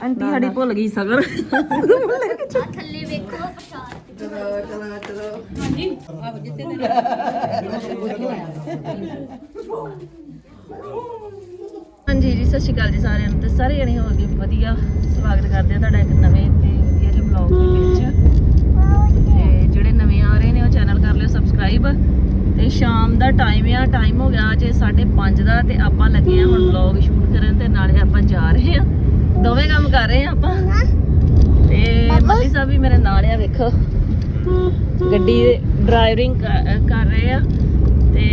Aunty ਸਾਡੀ ਭੁੱਲ ਗਈ ਸਗਰ। ਥੱਲੇ ਵੇਖੋ ਪ੍ਰਸ਼ਾਦ ਹਾਂਜੀ। ਜੀ ਸਤਿ ਸ਼੍ਰੀ ਅਕਾਲ ਜੀ ਸਾਰਿਆਂ ਨੂੰ ਤੇ ਸਾਰੇ ਜਣੇ ਹੋ ਗਏ ਵਧੀਆ ਸਵਾਗਤ ਕਰਦੇ ਆ ਤੁਹਾਡਾ ਇੱਕ ਨਵੇਂ ਤੇ ਵਧੀਆ ਜਿਹੇ ਵਲੌਗ ਦੇ ਵਿੱਚ। ਤੇ ਜਿਹੜੇ ਨਵੇਂ ਆ ਰਹੇ ਨੇ ਉਹ ਚੈਨਲ ਕਰ ਲਿਓ ਸਬਸਕ੍ਰਾਈਬ ਤੇ ਸ਼ਾਮ ਦਾ ਟਾਈਮ ਆ ਟਾਈਮ ਹੋ ਗਿਆ ਜੇ 5:30 ਦਾ ਤੇ ਆਪਾਂ ਲੱਗੇ ਆ ਹੁਣ ਵਲੌਗ ਸ਼ੂਟ ਕਰਨ ਤੇ ਨਾਲੇ ਆਪਾਂ ਜਾ ਰਹੇ ਆ। ਦੋਵੇਂ ਕੰਮ ਕਰ ਰਹੇ ਆ ਆਪਾਂ। ਤੇ ਮੱਲੀ ਸਾਹਿਬ ਵੀ ਮੇਰੇ ਨਾਲ ਆ ਵੇਖੋ। ਗੱਡੀ ਡਰਾਈਵਿੰਗ ਕਰ ਰਹੇ ਆ। ਤੇ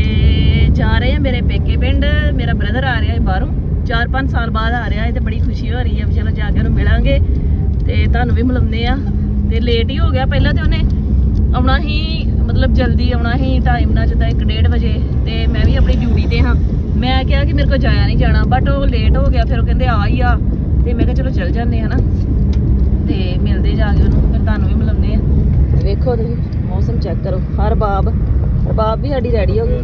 ਜਾ ਰਹੇ ਆ ਮੇਰੇ ਪੇਕੇ ਪਿੰਡ। ਮੇਰਾ ਬ੍ਰਦਰ ਆ ਰਿਹਾ ਹੈ ਬਾਹਰੋਂ। 4-5 ਸਾਲ ਬਾਅਦ ਆ ਰਿਹਾ ਹੈ ਤੇ ਬੜੀ ਖੁਸ਼ੀ ਹੋ ਰਹੀ ਹੈ ਵੀ ਚਲੋ ਜਾ ਕੇ ਉਹਨੂੰ ਮਿਲਾਂਗੇ। ਤੇ ਤੁਹਾਨੂੰ ਵੀ ਮਿਲਾਉਂਦੇ ਆ। ਤੇ ਲੇਟ ਹੀ ਹੋ ਗਿਆ ਪਹਿਲਾਂ ਤੇ ਉਹਨੇ। ਆਉਣਾ ਹੀ ਮਤਲਬ ਜਲਦੀ ਆਉਣਾ ਹੀ ਟਾਈਮ ਨਾਲ ਜਿੱਦਾਂ 1:30 ਵਜੇ ਤੇ ਮੈਂ ਵੀ ਆਪਣੀ ਡਿਊਟੀ ਤੇ ਹਾਂ। ਮੈਂ ਕਿਹਾ ਕਿ ਮੇਰੇ ਕੋਲ ਜਾਇਆ ਨਹੀਂ ਜਾਣਾ ਬਟ ਉਹ ਲੇਟ ਹੋ ਗਿਆ ਫਿਰ ਉਹ ਕਹਿੰਦੇ ਆ ਹੀ ਆ। ਤੇ ਮੈਂ ਕਿਹਾ ਚਲੋ ਚੱਲ ਜਾਂਦੇ ਆ ਨਾ। ਤੇ ਮਿਲਦੇ ਜਾ ਕੇ ਉਹਨੂੰ ਫਿਰ ਤੁਹਾਨੂੰ ਵੀ ਮਿਲਾਉਂਦੇ ਆ ਵੇਖੋ ਤੁਸੀਂ ਮੌਸਮ ਚੈੱਕ ਕਰੋ। ਹਰ ਬਾਬ ਰਬਾਬ ਵੀ ਸਾਡੀ ਰੈਡੀ ਹੋ ਗਈ।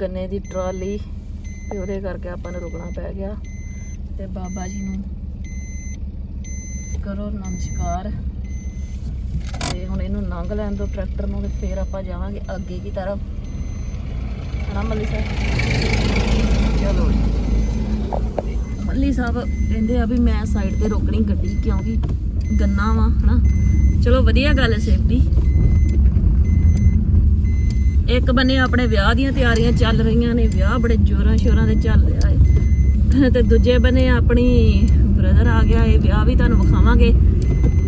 ਗੰਨੇ ਦੀ ਟਰਾਲੀ ਤੇ ਉਹਦੇ ਕਰਕੇ ਆਪਾਂ ਨੂੰ ਰੁਕਣਾ ਪੈ ਗਿਆ। ਤੇ ਬਾਬਾ ਜੀ ਨੂੰ ਕਰੋ, ਨਮਸਕਾਰ। ਤੇ ਹੁਣ ਇਹਨੂੰ ਲੰਘ ਲੈਣ ਦੋ ਟਰੈਕਟਰ ਨੂੰ ਤੇ ਫਿਰ ਆਪਾਂ ਜਾਵਾਂਗੇ ਅੱਗੇ ਕੀ ਤਰਫ। ਹਨਾ ਮੱਲੀ ਸਾਹਿਬ? ਚਲੋ ਮੱਲੀ ਸਾਹਿਬ ਕਹਿੰਦੇ ਆ ਵੀ ਮੈਂ ਸਾਈਡ ਤੇ ਰੋਕਣੀ ਗੱਡੀ ਕਿਉਂਕਿ ਗੰਨਾ ਵਾ, ਹਨਾ? ਚਲੋ ਵਧੀਆ ਗੱਲ ਹੈ ਸੇਫਟੀ ਇੱਕ ਬੰਨੇ ਆਪਣੇ ਵਿਆਹ ਦੀਆਂ ਤਿਆਰੀਆਂ ਚੱਲ ਰਹੀਆਂ ਨੇ, ਵਿਆਹ ਬੜੇ ਜ਼ੋਰਾਂ ਸ਼ੋਰਾਂ ਦੇ ਚੱਲ ਰਿਹਾ ਹੈ। ਤੇ ਦੂਜੇ ਬੰਨੇ ਆਪਣੀ ਬ੍ਰਦਰ ਆ ਗਿਆ ਇਹ ਵਿਆਹ ਵੀ ਤੁਹਾਨੂੰ ਵਿਖਾਵਾਂਗੇ।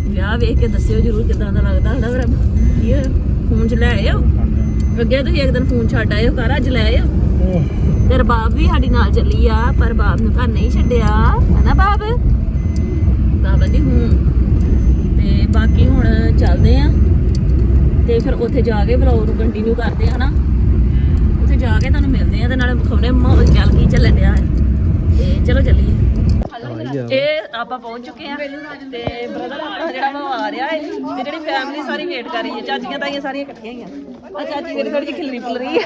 ਵਿਆਹ ਵੇਖ ਕੇ ਦੱਸਿਓ ਜਰੂਰ ਕਿਦਾਂ ਦਾ ਲੱਗਦਾ, ਹਨਾ ਮੇਰਾ ਕੀ ਫੋਨ ਚ ਲੈ ਆਇਓ। ਅੱਗੇ ਤੁਸੀਂ ਇੱਕ ਦਿਨ ਫੋਨ ਛੱਡ ਆਇਓ ਘਰ, ਅੱਜ ਲੈ ਆਇਓ। ਤੇ ਰਬਾਬ ਵੀ ਸਾਡੀ ਨਾਲ ਚੱਲੀ ਆ, ਪਰ ਬਾਬ ਨੂੰ ਘਰ ਨਹੀਂ ਛੱਡਿਆ, ਹਨਾ ਬਾਬ ਬਾਬਾ ਦੀ ਹੂੰ। ਤੇ ਬਾਕੀ ਹੁਣ ਚੱਲਦੇ ਆ। ਤੇ ਫਿਰ ਉੱਥੇ ਜਾ ਕੇ ਵਲੌਗ ਨੂੰ ਕੰਟੀਨਿਊ ਕਰਦੇ ਆ, ਹਨਾ? ਉੱਥੇ ਜਾ ਕੇ ਤੁਹਾਨੂੰ ਮਿਲਦੇ ਆ, ਤੇ ਨਾਲੇ ਵਿਖਾਉਣੇ ਮਾਹੌਲ ਚੱਲ ਕੀ ਚੱਲਣ ਡਿਆ। ਤੇ ਚਲੋ ਚੱਲੀਏ। ਇਹ ਆਪਾਂ ਪਹੁੰਚ ਚੁੱਕੇ ਆ ਤੇ ਬ੍ਰਦਰ ਆਪਣਾ ਜਿਹੜਾ ਵਾ ਉਹ ਆ ਰਿਹਾ ਹੈ ਤੇ ਜਿਹੜੀ ਫੈਮਿਲੀ ਸਾਰੀ ਵੇਟ ਕਰ ਰਹੀ ਹੈ ਚਾਚੀਆਂ ਤਾਈਆਂ ਸਾਰੀਆਂ ਇਕੱਠੀਆਂ ਹੀ ਆ। ਆ ਚਾਚੀ ਮੇਰੀ ਥੋੜੀ ਜਿਹੀ ਖਿਲਰੀ ਪੁਲਰੀ ਆ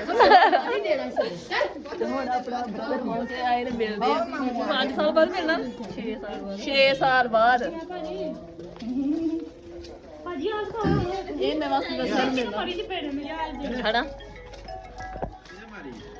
ਤੇ ਹੁਣ ਆਪਣਾ ਬ੍ਰਦਰ ਪਹੁੰਚ ਕੇ ਆਏ ਤੇ ਮਿਲਦੇ ਆ। 5 ਸਾਲ ਬਾਅਦ ਮਿਲਣਾ? 6 ਸਾਲ ਬਾਅਦ। 6 ਸਾਲ ਬਾਅਦ। ਇਹ ਨਵਾਂ ਮਿਲਣਾ। ਹਣਾ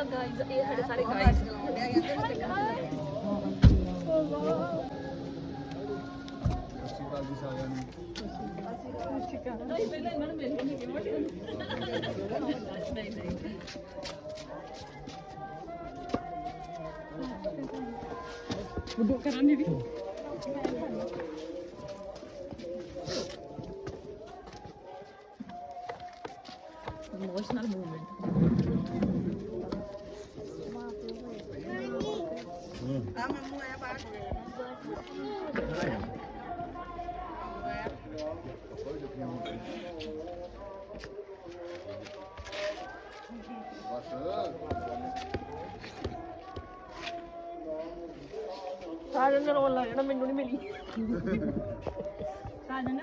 ਹੈਲੋ ਗਾਇਜ਼ ਇਹ ਸਾਡੇ ਸਾਰੇ ਗਾਇਜ਼ ਇਮੋਸ਼ਨਲ ਮੂਵਮੈਂਟ ਸਾਜਨ ਨੇ ਰੋਲ ਲਾ ਜਾਣਾ ਮੈਨੂੰ ਨਹੀਂ ਮਿਲੀ ਸਾਜਨ ਨੇ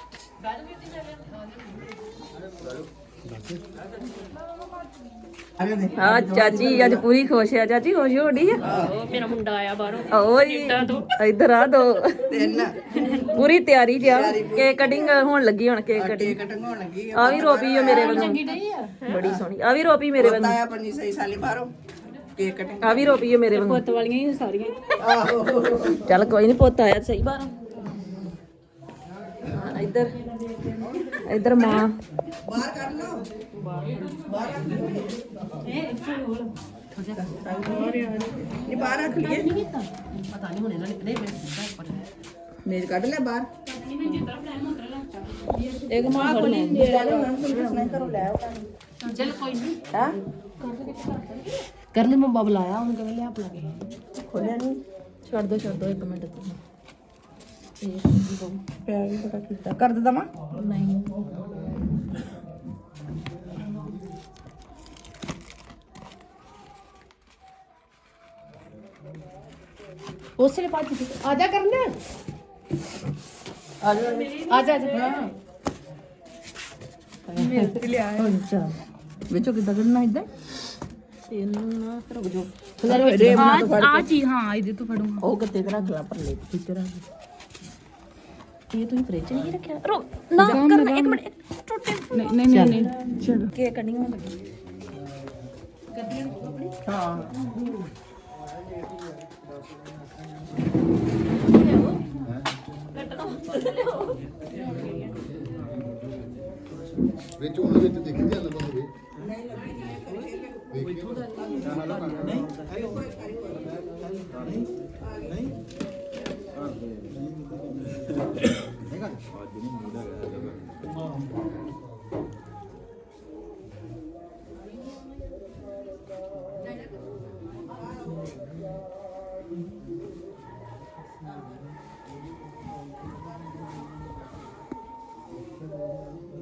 ਹਾਂ ਚਾਚੀ ਅੱਜ ਪੂਰੀ ਖੁਸ਼ ਆ। ਚਾਚੀ ਖੁਸ਼ ਹੋ ਢੀ ਆ? ਉਹ ਮੇਰਾ ਮੁੰਡਾ ਆਇਆ ਬਾਹਰੋਂ। ਓਏ ਇੱਧਰ ਆ ਦੋ। ਪੂਰੀ ਤਿਆਰੀ ਜਿਆ ਕੇਕ ਕਟਿੰਗ ਹੋਣ ਲੱਗੀ ਹੁਣ ਕੇਕ ਕਟਿੰਗ ਕਟੰਗ ਹੋਣ ਲੱਗੀ ਆ। ਵੀ ਰੋਪੀ ਆ ਮੇਰੇ ਵੱਲੋਂ। ਬੜੀ ਸੋਹਣੀ। ਆ ਵੀ ਰੋਪੀ ਮੇਰੇ ਵੱਲੋਂ। ਆਇਆ ਪੰਜੀ ਸਹੀ ਸਾਲੀ ਬਾਹਰੋਂ। ਕੇਕ ਕਟੰਗ ਆ ਵੀ ਰੋਪੀ ਆ ਮੇਰੇ ਵੱਲੋਂ। ਪੁੱਤ ਵਾਲੀਆਂ ਹੀ ਸਾਰੀਆਂ। ਆਹੋ। ਚੱਲ ਕੋਈ ਨਹੀਂ ਪੁੱਤ ਆਇਆ ਸਹੀ ਬਾਹਰੋਂ। ਇੱਧਰ ਇੱਧਰ ਮਾਂ। ਬਾਹਰ ਕੱਢ ਲਓ। ਇਹ ਬਾਹਰ ਰੱਖ ਲਈਏ ਪਤਾ ਨਹੀਂ ਹੁਣ ਇਹਨਾਂ ਨੇ ਮੇਜ਼ ਕੱਢ ਲਿਆ ਬਾਹਰ। ਇੱਕ ਮਾਂ ਫੜ ਲੈ ਲੈ ਲਓ ਨਾ ਨਹੀਂ ਕਰੋ ਲੈ ਆਓ ਚੱਲ ਕੋਈ ਨਹੀਂ ਹਾਂ? ਕਰਨ ਮੈਂ ਬਬਲ ਆਇਆ ਉਹਨੂੰ ਕਹਿੰਦੇ ਲਿਆ ਆਪਣਾ? ਕੇ ਖੋਲਿਆ ਨਹੀਂ ਛੱਡ ਦੋ ਛੱਡ ਦੋ ਇੱਕ ਮਿੰਟ। ਪਿਆ ਵੀ ਬੜਾ ਕੀਤਾ ਕਰ ਦਿੱਤਾ ਮਾਂ? ਨਹੀਂ। ਉਸੇ ਨੇ ਭੱਜ ਆ ਜਾ ਕਰਨ। ਆ ਜਾ ਆ ਜਾ। ਆ ਜਾ ਅੱਛਾ। ਵਿੱਚੋਂ ਕਿੱਦਾਂ ਕੱਢਣਾ ਇਦਾਂ? ਇਹਨੂੰ ਨਾ ਰੁਕ ਜਾ ਆ ਜੀ ਹਾਂ ਇਹਦੇ ਤੋਂ ਫੜੂੰਗਾ। ਉਹ ਕਿੱਥੇ ਕੁ ਰੱਖ ਲਾ ਪਰਲੇ ਵਿੱਚ ਰੱਖ ਇਹ ਤੁਸੀਂ ਫ੍ਰਿਜ ਨਹੀਂ ਰੱਖਿਆ? ਰੋ ਨਾ ਕਰਨਾ ਇੱਕ ਮਿੰਟ ਟੁੱਟੇ ਨਹੀਂ ਨਹੀਂ ਨਹੀਂ ਚਲੋ। ਕੇਕ ਕਟਿੰਗ ਹੋਣ ਲੱਗੀ ਹਾਂ। ਵਿੱਚ ਉਹਦੇ ਵਿੱਚ ਦੇਖੀ ਜਾਂ ਲੰਬਾ ਹੋਵੇ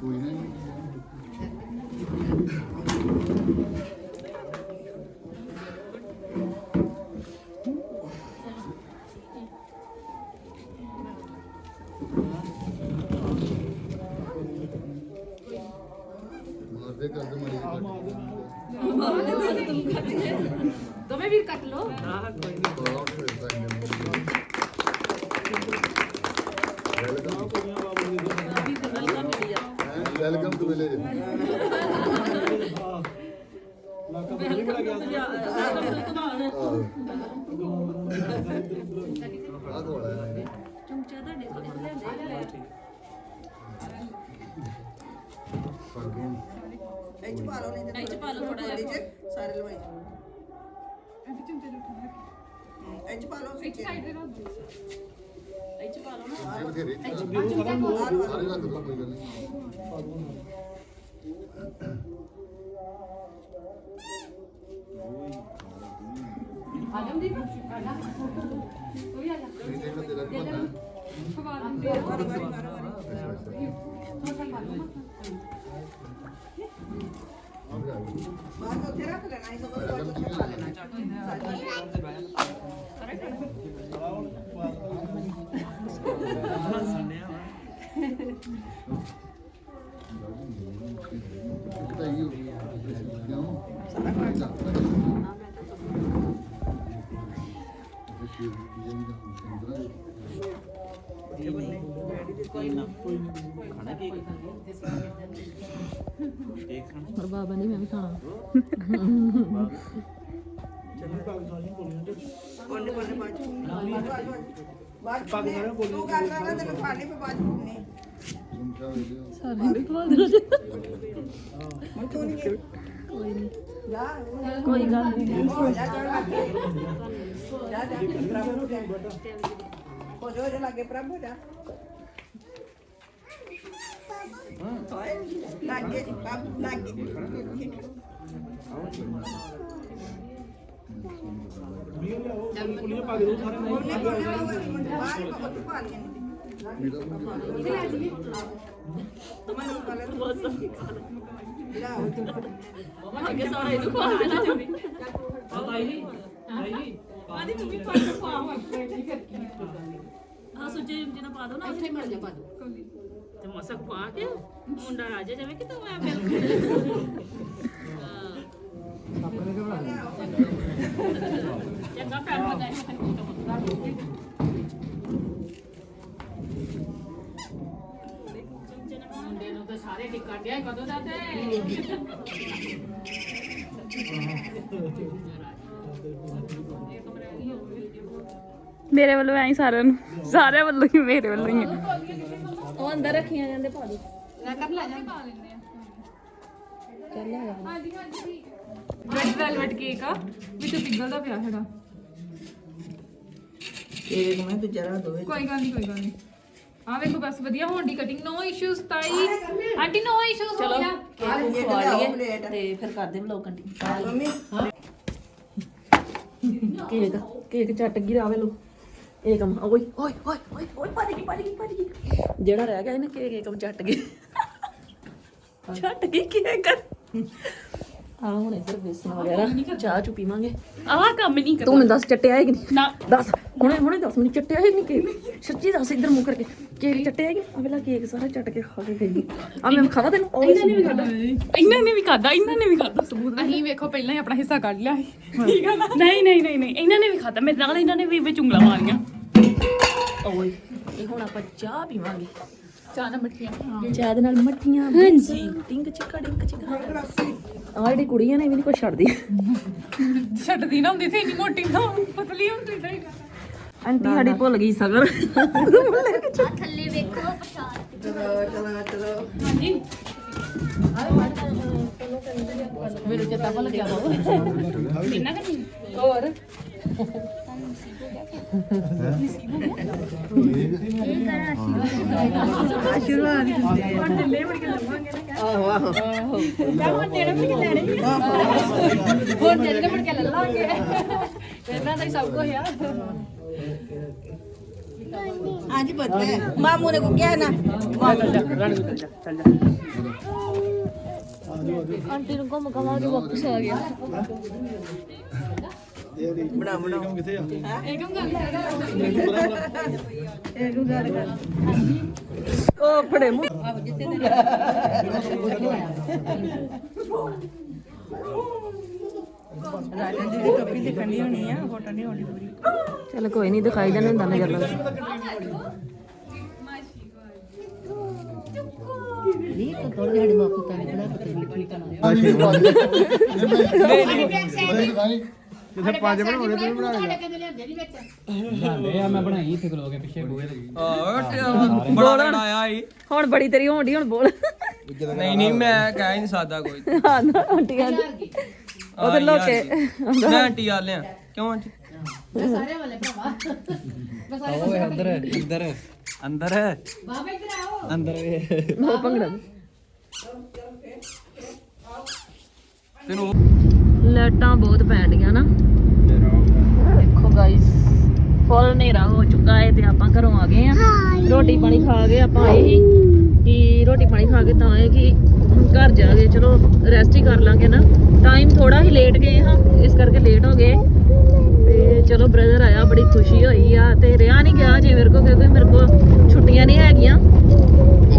ਕੋਈ ਨਾ ਮਾਰਦੇ ਕਰਦੇ ਮਾਰੀ ਦੋਵੇਂ ਵੀਰ ਕੱਟ ਲਓ। ਵੈਲਕਮ ਟੂ ਵਿਲੇਜ ਆਹ ਕੋਲ ਹੈ ਇਹ ਚ ਪਾ ਲਓ ਨਹੀਂ ਤੇ ਇਹ ਚ ਪਾ ਲਓ ਥੋੜਾ ਜਿਹਾ। ਸਾਰੇ ਲਵਾਈ ਇਹ ਚਮਚੇ ਇਹ ਚ ਪਾ ਲਓ ਇੱਕ ਸਾਈਡ ਦੇ ਇਹ ਬਥੇਰੇ। ਸਾਰੇ ਰੱਖ ਦੋ ਕੋਈ ਗੱਲ ਨਹੀਂ। ਆਜਮਦੀਪ ਆ ਜਾ। ਕੋਈ ਆ ਜਾ ਨਹੀਂ ਦੇਖੋ ਤੇਰਾ ਕੀ ਪਤਾ ਬਾਹਰ ਉੱਥੇ ਰੱਖ ਲੈਣਾ ਇਹ ਸਭ ਉੱਥੇ ਪਾ ਲੈਣਾ ਕਿਤਾ ਹੀ ਹੋ ਕਿਉਂ ਪਰ ਬਾਬਾ ਨੇ ਮੈਂ ਵੀ ਖਾਣਾ। ਕੋਨੇ ਕੋਨੇ ਬਾਅਦ ਚ ਬਾਅਦ ਚ ਤੂੰ ਕਰ ਲੈਣਾ ਤੈਨੂੰ ਖਾਣੇ ਪੇ ਬਾਅਦ ਚ ਪੁੰਨੇ ਸਾਰੇ ਵੀ ਖਵਾ ਦੇ ਮੈਂ ਕਿਉਂ ਨਹੀਂ ਗਈ ਕੋਈ ਨਹੀਂ ਜਾ ਕੋਈ ਗੱਲ ਨਹੀਂ ਜਾ ਜਾ ਲੱਗੇ ਜਾ ਜਾ ਪ੍ਰਭੂ ਨੂੰ ਹੋ ਜਾ ਹੋ ਜਾ ਲੱਗੇ ਪ੍ਰਭੂ ਜਾ। ਲੱਗੇ ਆਪ ਲੱਗੇ ਅੱਗੇ ਸਾਰਾ ਇਹਨੂੰ ਪਾ ਦੇਣਾ ਜਮੀ ਆਦੀ ਮੰਮੀ ਪਾ ਕੇ ਪਾ ਹਾਂ ਸੁੱਜੇ ਜਿਹਨਾਂ ਪਾ ਦੋ। ਨਾ। ਇੱਥੇ ਮਰ ਜਾ ਬਾਦੂ ਤੇ ਮਸਕ ਪਾ ਕੇ ਮੁੰਡਾ ਆ ਜਾ ਕਿ ਤੂੰ ਆ ਮੇਰੇ ਚੰਗਾ ਪੈਰ ਲਗਾਈ ਮੁੰਡੇ ਨੂੰ ਤਾਂ ਸਾਰੇ ਟਿਕਣ ਡਿਆ ਕਦੋਂ ਦਾ ਤੇ? ਮੇਰੇ ਵੱਲੋਂ ਐਂ ਸਾਰਿਆਂ ਨੂੰ, ਸਾਰਿਆਂ ਵੱਲੋਂ ਹੀ ਮੇਰੇ ਵੱਲੋਂ ਹੀ। ਉਹ ਅੰਦਰ ਰੱਖੀਆਂ ਜਾਂਦੇ ਪਾ ਦੋ ਨਾ ਕਰ ਲੈ ਜਾ। ਰੈਡ ਵੈਲਵਟ ਕੇਕ ਆ। ਵਿੱਚ ਪਿਗਲਦਾ ਪਿਆ ਹੈਗਾ। ਕੇਕ ਮੈਂ ਤੇ ਜਰਾ ਦੋਵੇ ਕੋਈ ਗੱਲ ਨਹੀਂ ਕੋਈ ਗੱਲ ਨਹੀਂ ਆ ਵੇਖੋ ਬਸ ਵਧੀਆ ਹੋਣ ਦੀ ਕਟਿੰਗ ਨੋ ਇਸ਼ੂਸ ਤਾਈ। ਆਂਟੀ ਨੋ ਇਸ਼ੂਸ ਹੋ ਗਿਆ। ਕੇਕ ਖਵਾ ਲਈਏ ਤੇ ਫਿਰ ਕਰਦੇ vlog continue mummy. Cake cake ਚੱਟ ਗਈ ਰਾਵੇ ਲੋ ਏਕਮ ਓਏ ਓਏ ਓਏ ਓਏ ਓਏ ਭੱਜ ਗਈ ਭੱਜ ਗਈ ਭੱਜ ਗਈ ਜਿਹੜਾ ਰਹਿ ਗਿਆ ਇਹਨੇ ਕੇਕ ਏਕਮ ਚੱਟ ਗਈ ਚੱਟ ਗਈ ਕੇਕ। ਆ ਹੁਣ ਇੱਧਰ ਬੇਸਨ ਵਗੈਰਾ ਚਾਹ ਚੁ ਪੀਵਾਂਗੇ। ਆਹ ਕੰਮ ਨਹੀਂ ਤੂੰ ਮੈਨੂੰ ਦੱਸ ਚੱਟਿਆ ਹੈ ਕਿ ਨਹੀਂ? ਨਾ। ਦੱਸ ਹੁਣੇ ਹੁਣੇ ਦੱਸ ਮੈਨੂੰ ਚੱਟਿਆ ਹੈ ਕਿ ਨਹੀਂ ਕੇਕ? ਸੱਚੀ ਦੱਸ ਇੱਧਰ ਮੂੰਹ ਕਰਕੇ। ਕੇਕ ਚੱਟਿਆ ਹੈ ਕਿ ਆ ਵੇਲਾ ਕੇਕ ਸਾਰਾ ਚੱਟ ਕੇ ਖਾ ਕੇ ਗਈ। ਆ ਮੈਂ ਖਾਵਾ ਤੈਨੂੰ? ਇਹਨਾਂ ਨੇ ਵੀ ਖਾਦਾ ਇਹਨਾਂ ਨੇ ਵੀ ਖਾਦਾ ਇਹਨਾਂ ਨੇ ਵੀ ਖਾਦਾ ਸਬੂਤ ਅਸੀਂ ਵੇਖੋ ਪਹਿਲਾਂ ਹੀ ਆਪਣਾ ਹਿੱਸਾ ਕੱਢ ਲਿਆ ਠੀਕ ਆ ਨਾ? ਨਹੀਂ ਨਹੀਂ ਨਹੀਂ ਨਹੀਂ ਇਹਨਾਂ ਨੇ ਵੀ ਖਾਦਾ ਮੇਰੇ ਨਾਲ ਇਹਨਾਂ ਨੇ ਵੀ ਵਿੱਚ ਉਂਗਲਾਂ ਮਾਰੀਆਂ। ਓਏ ਇਹ ਹੁਣ ਆਪਾਂ ਚਾਹ ਪੀਵਾਂਗੇ। ਚਾਹ ਨਾ ਮੱਠੀਆਂ। ਚਾਹ ਦੇ ਨਾਲ ਮੱਠੀਆਂ ਹਾਂਜੀ। ਟਿੰਗ ਚਿੱਕਾ ਡਿੰਗ ਚਿੱਕਾ। ਆ ਜਿਹੜੀ ਕੁੜੀਆਂ ਨੇ ਵੀ ਨਹੀਂ ਕੁਛ ਛੱਡਦੀ। ਛੱਡਦੀ ਨਾ ਹੁੰਦੀ ਸੀ ਇੰਨੀ ਮੋਟੀ ਨਾ ਪਤਲੀ ਹੁੰਦੀ ਤਾਂ ਆਂਟੀ ਸਾਡੀ ਭੁੱਲ ਗਈ ਸਗਰ। ਚਲੋ ਚਲੋ ਚਲੋ। ਹਾਂਜੀ। ਮੈਨੂੰ ਚੇਤਾ ਭੁੱਲ ਗਿਆ। ਬਾਬੂ ਕਿੰਨਾ ਕਰਨੀ ਹੋਰ। ਆਹੋ ਆਹੋ ਹੁਣ ਜਿਹੜੇ ਮੁੜ ਕੇ ਲੈ ਲਾਂਗੇ ਇਹਨਾਂ ਦਾ ਹੀ ਸਭ ਕੁਝ ਆ ਹਾਂਜੀ ਬੱਚੇ ਮਾਮੂ ਨੇ ਕੋ ਕਿਹਾ ਨਾ ਆਂਟੀ ਨੂੰ ਘੁੰਮ ਘਮਾ ਕੇ ਵਾਪਸ ਆ ਗਿਆ। ਬਣਾ ਬਣਾ ਕਿੱਥੇ ਆ ਉਹ ਫੜੇ ਮੂੰਹ ਰਾਜਨ ਜੀ ਦੀ ਟੋਪੀ ਦਿਖਣੀ ਹੋਣੀ ਆ ਫੋਟੋ ਨਹੀਂ ਹੋਣੀ ਪੂਰੀ ਚਲ ਕੋਈ ਨਹੀਂ ਦਿਖਾਈ ਜਾਣਾ ਹੁੰਦਾ ਨਜ਼ਰ ਲੱਗ ਨਹੀਂ ਤਾਂ ਥੋੜੇ ਜਿਹੜੇ ਬਾਪੂ ਤਾਂ ਬਣਾ ਕੇ ਤੇ ਲਿਖੀ ਤਾਂ ਜਿੱਥੇ ਪੰਜ ਬਣਾਉਣੇ ਤੇ ਬਣਾ ਤੁਹਾਡੇ ਕਹਿੰਦੇ ਲਿਆਂਦੇ ਨਹੀਂ ਵਿੱਚ। ਜਾਂਦੇ ਆ ਮੈਂ ਬਣਾਈ ਇੱਥੇ ਖਲੋ ਕੇ ਪਿੱਛੇ ਬੂਹੇ ਦੇ ਬੜਾ ਲੜਾ ਆਇਆ ਈ। ਹੁਣ ਬੜੀ ਤੇਰੀ ਹੋਣੀ ਹੁਣ ਬੋਲ। ਨਹੀਂ ਨਹੀਂ ਮੈਂ ਕਹਿ ਨਹੀਂ ਸਕਦਾ ਕੋਈ। ਹਾਂ ਨਾ ਆਂਟੀ ਕਹਿੰਦੀ ਉਹਦੇ ਲੋਕੇ ਮੈਂ ਆਂਟੀ ਆ ਲਿਆ। ਕਿਉਂ ਸਾਰੇ ਵਾਲੇ ਭਰਾਵਾ। ਮੈਂ ਸਾਰੇ ਓਏ ਅੰਦਰ ਅੰਦਰ। ਅੰਦਰ। ਬਾਬਾ ਇੱਧਰ ਆਓ। ਅੰਦਰ ਵੇ। ਉਹ ਭੰਗੜਾ। ਤੈਨੂੰ ਲਾਈਟਾਂ ਬਹੁਤ ਪੈਂਦੀਆਂ ਨਾ। ਦੇਖੋ ਗਾਇਸ ਫੁੱਲ ਹਨੇਰਾ ਹੋ ਚੁੱਕਾ ਹੈ ਤੇ ਆਪਾਂ ਘਰੋਂ ਆ ਗਏ ਆ ਰੋਟੀ ਪਾਣੀ ਖਾ ਕੇ ਆਪਾਂ ਆਏ ਸੀ ਕਿ ਰੋਟੀ ਪਾਣੀ ਖਾ ਕੇ ਤਾਂ ਆਏ ਕਿ ਘਰ ਜਾ ਕੇ ਚਲੋ ਰੈਸਟ ਹੀ ਕਰ ਲਾਂਗੇ ਨਾ। ਟਾਈਮ ਥੋੜਾ ਹੀ ਲੇਟ ਗਏ ਹਾਂ ਇਸ ਕਰਕੇ ਲੇਟ ਹੋ ਗਏ। ਤੇ ਚਲੋ ਬ੍ਰਦਰ ਆਇਆ ਬੜੀ ਖੁਸ਼ੀ ਹੋਈ ਆ ਤੇ ਰਿਆ ਨਹੀਂ ਗਿਆ ਜੇ ਮੇਰੇ ਕੋ ਕਿਉਂਕਿ ਮੇਰੇ ਕੋ ਛੁੱਟੀਆਂ ਨਹੀਂ ਹੈਗੀਆਂ।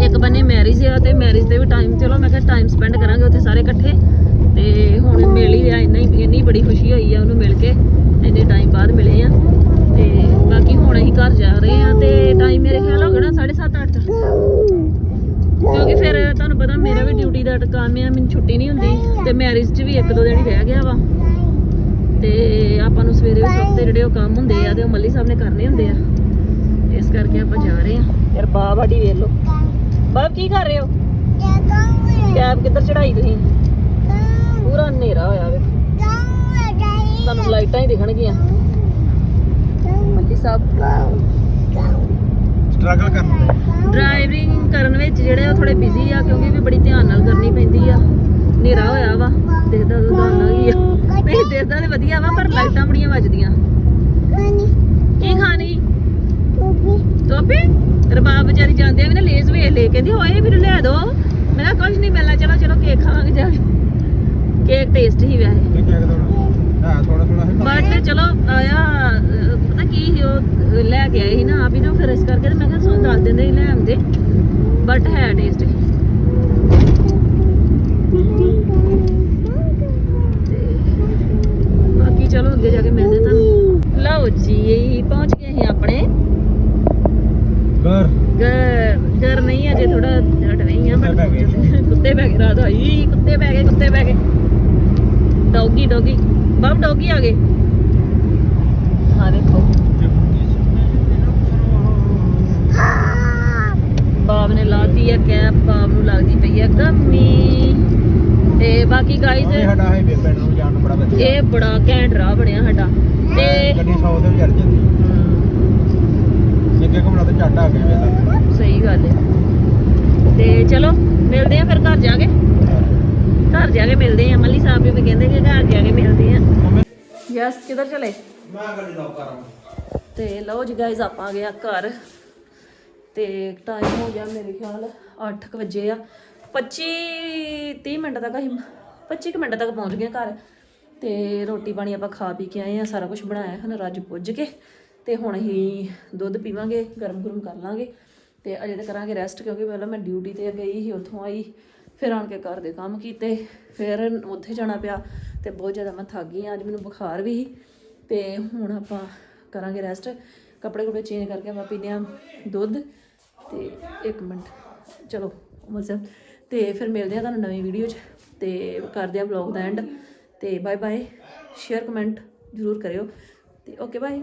ਇੱਕ ਬੰਨੇ ਮੈਰਿਜ ਆ ਤੇ ਮੈਰਿਜ ਤੇ ਵੀ ਟਾਈਮ ਚਲੋ ਮੈਂ ਕਿਹਾ ਟਾਈਮ ਸਪੈਂਡ ਕਰਾਂਗੇ ਉੱਥੇ ਸਾਰੇ ਇਕੱਠੇ। ਤੇ ਹੁਣ ਮਿਲ ਹੀ ਰਿਹਾ ਇੰਨਾ ਹੀ ਇੰਨੀ ਬੜੀ ਖੁਸ਼ੀ ਹੋਈ ਆ ਉਹਨੂੰ ਮਿਲ ਕੇ ਇੰਨੇ ਟਾਈਮ ਬਾਅਦ ਮਿਲੇ ਆ। ਤੇ ਬਾਕੀ ਹੁਣ ਅਸੀਂ ਘਰ ਜਾ ਰਹੇ ਆ ਤੇ ਟਾਈਮ ਮੇਰੇ ਖਿਆਲ ਹੋ ਗਿਆ 7:30 8 ਕਿਉਂਕਿ ਫਿਰ ਤੁਹਾਨੂੰ ਪਤਾ ਮੇਰਾ ਵੀ ਡਿਊਟੀ ਦਾ ਕੰਮ ਆ ਮੈਨੂੰ ਛੁੱਟੀ ਨਹੀਂ ਹੁੰਦੀ ਤੇ ਮੈਰਿਜ 'ਚ ਵੀ ਇੱਕ ਦੋ ਦਿਨ ਹੀ ਰਹਿ ਗਿਆ ਵਾ। ਤੇ ਆਪਾਂ ਨੂੰ ਸਵੇਰੇ ਉਸ ਵਕਤ ਜਿਹੜੇ ਉਹ ਕੰਮ ਹੁੰਦੇ ਆ ਤੇ ਉਹ ਮੱਲੀ ਸਾਹਿਬ ਨੇ ਕਰਨੇ ਹੁੰਦੇ ਆ। ਇਸ ਕਰਕੇ ਆਪਾਂ ਜਾ ਰਹੇ ਆ। ਯਾਰ ਬਾਬ ਆਡੀ ਵੇਖ ਲਓ। ਬਾਬ ਕੀ ਕਰ ਰਹੇ ਹੋ? ਕੈਬ ਕਿੱਧਰ ਚੜਾਈ ਤੁਸੀਂ? ਪੂਰਾ ਹਨੇਰਾ ਹੋਇਆ ਵੇ। ਤੁਹਾਨੂੰ ਲਾਈਟਾਂ ਹੀ ਦਿਖਣਗੀਆਂ। ਮੱਲੀ ਸਾਹਿਬ ਸਟਰਗਲ ਕਰਨਾ ਡਰਾਈਵਿੰਗ ਕਰਨ ਵਿੱਚ ਜਿਹੜੇ ਉਹ ਥੋੜੇ ਬਿਜ਼ੀ ਆ ਕਿਉਂਕਿ ਵੀ ਬੜੀ ਧਿਆਨ ਨਾਲ ਕਰਨੀ ਪੈਂਦੀ ਆ। ਹਨੇਰਾ ਹੋਇਆ ਵਾ ਦੇਖਦਾ ਤਾਂ ਨਾ ਹੀ ਆ। ਨਹੀਂ ਦੇਖਦਾ ਤੇ ਵਧੀਆ ਵਾ ਪਰ ਲਾਈਟਾਂ ਬੜੀਆਂ ਵੱਜਦੀਆਂ। ਕੀ ਖਾਣੀ? ਟੋਪੀ ਰਬਾਬ ਵਿਚਾਰੀ ਜਾਂਦੇ ਆ ਵੀ ਨਾ ਲੇਜ਼ ਵੇਖ ਲੈ ਕਹਿੰਦੀ ਹੋਏ ਮੈਨੂੰ ਲੈ ਦੋ। ਮੈਂ ਕਿਹਾ ਕੁਝ ਨਹੀਂ ਮਿਲਣਾ ਚਲੋ ਚਲੋ ਕੇਕ ਖਾਵਾਂਗੇ ਜਾ ਕੇ। ਕੇਕ ਟੇਸਟ ਹੀ ਵੈਸੇ। ਤੇ ਹਾਂ ਥੋੜਾ ਥੋੜਾ ਬਟ ਚਲੋ ਆਇਆ ਪਤਾ ਕੀ ਸੀ ਉਹ ਲੈ ਕੇ ਆਏ ਸੀ ਨਾ ਆਪ ਹੀ ਨਾ ਫਿਰ ਇਸ ਕਰਕੇ ਤੇ ਮੈਂ ਕਿਹਾ ਸੋ ਦੱਸ ਦਿੰਦੇ ਸੀ ਲੈ ਆਉਂਦੇ। ਬਟ ਹੈ ਟੇਸਟੀ ਬਾਕੀ ਚਲੋ ਅੱਗੇ ਜਾ ਕੇ ਮਿਲਦੇ ਤੁਹਾਨੂੰ। ਲਓ ਜੀ ਪਹੁੰਚ ਗਏ ਅਸੀਂ ਆਪਣੇ। ਘਰ। ਘਰ ਘਰ ਨਹੀਂ ਅਜੇ ਥੋੜਾ ਹਟਵੇਂ ਹੀ ਆ but ਕੁੱਤੇ ਪੈ ਗਏ। ਰਾਤ ਹੋਈ। ਕੁੱਤੇ ਪੈ ਗਏ ਕੁੱਤੇ ਪੈ ਗਏ। Doggy doggy. ਬਾਬ ਡੌਗੀ ਆ ਗਏ। ਹਾਂ ਦੇਖੋ। ਬਾਬ ਨੇ ਲਾਤੀ ਹੈ ਕੈਪ ਬਾਬ ਨੂੰ ਲੱਗਦੀ ਪਈ ਹੈ ਗਰਮੀ। ਤੇ ਬਾਕੀ ਇਹ ਗਾਈਜ਼ ਸਾਡਾ ਹਾਈਵੇ ਪਿੰਡ ਨੂੰ ਜਾਣ ਨੂੰ ਬੜਾ ਵਧੀਆ। ਇਹ ਬੜਾ ਘੈਂਟ ਰਾਹ ਬਣਿਆ ਸਾਡਾ। ਤੇ ਗੱਡੀ 100 ਦੇ ਵੀ ਚੜ ਜਾਂਦੀ। ਨਿੱਕੇ ਘੁੰਮਣਾ ਤੇ ਝੱਟ ਆ ਗਏ ਵੇਲਾ। ਸਹੀ ਗੱਲ ਹੈ ਤੇ ਚਲੋ ਮਿਲਦੇ ਆ ਫਿਰ ਘਰ ਜਾ ਕੇ। ਘਰ ਜਾ ਕੇ ਮਿਲਦੇ ਆ। ਮੱਲੀ ਸਾਹਿਬ ਵੀ ਕਹਿੰਦੇ ਕਿ ਘਰ ਜਾ ਕੇ ਮਿਲਦੇ ਆ। ਯਸ ਕਿੱਧਰ ਚਲੇ? ਮੈਂ ਗੱਡੀ ਨੌਕ ਕਰਾਂ ਤੇ ਲਓ ਜੀ ਗਾਇਜ਼ ਆਪਾਂ ਆ ਗਏ ਆ ਘਰ। ਤੇ ਟਾਈਮ ਹੋ ਗਿਆ ਮੇਰੇ ਖਿਆਲ 8 ਵਜੇ ਆ। 25 30 ਮਿੰਟ ਤੱਕ ਅਸੀਂ 25 ਕੁ ਮਿੰਟ ਤੱਕ ਪਹੁੰਚ ਗਏ ਘਰ। ਤੇ ਰੋਟੀ ਪਾਣੀ ਆਪਾਂ ਖਾ ਪੀ ਕੇ ਆਏ ਆ ਸਾਰਾ ਕੁਝ ਬਣਾਇਆ ਹਨ ਰੱਜ ਪੁੱਜ ਕੇ। ਤੇ ਹੁਣ ਅਸੀਂ ਦੁੱਧ ਪੀਵਾਂਗੇ ਗਰਮ ਗਰਮ ਕਰ ਲਾਂਗੇ। ਤੇ ਅਜੇ ਤਾਂ ਕਰਾਂਗੇ ਰੈਸਟ ਕਿਉਂਕਿ ਪਹਿਲਾਂ ਮੈਂ ਡਿਊਟੀ ਤੇ ਗਈ ਸੀ ਉੱਥੋਂ ਆਈ। ਫਿਰ ਆਣ ਕੇ ਘਰ ਦੇ ਕੰਮ ਕੀਤੇ, ਫਿਰ ਉੱਥੇ ਜਾਣਾ ਪਿਆ ਤੇ ਬਹੁਤ ਜ਼ਿਆਦਾ ਮੈਂ ਥੱਕ ਗਈ ਹਾਂ। ਅੱਜ ਮੈਨੂੰ ਬੁਖਾਰ ਵੀ ਸੀ ਤੇ ਹੁਣ ਆਪਾਂ ਕਰਾਂਗੇ ਰੈਸਟ ਕੱਪੜੇ ਕੁਪੜੇ ਚੇਂਜ ਕਰਕੇ ਆਪਾਂ ਪੀਂਦੇ ਹਾਂ ਦੁੱਧ ਤੇ 1 ਮਿੰਟ। ਚਲੋ ਉਮਰ ਸਾਹਿਬ, ਤੇ ਫਿਰ ਮਿਲਦੇ ਆ ਤੁਹਾਨੂੰ ਨਵੀਂ ਵੀਡੀਓ 'ਚ ਤੇ ਕਰਦੇ ਆ ਵਲੌਗ ਦਾ ਐਂਡ ਤੇ ਬਾਏ ਬਾਏ ਸ਼ੇਅਰ ਕਮੈਂਟ ਜ਼ਰੂਰ ਕਰਿਓ ਤੇ ਓਕੇ ਬਾਏ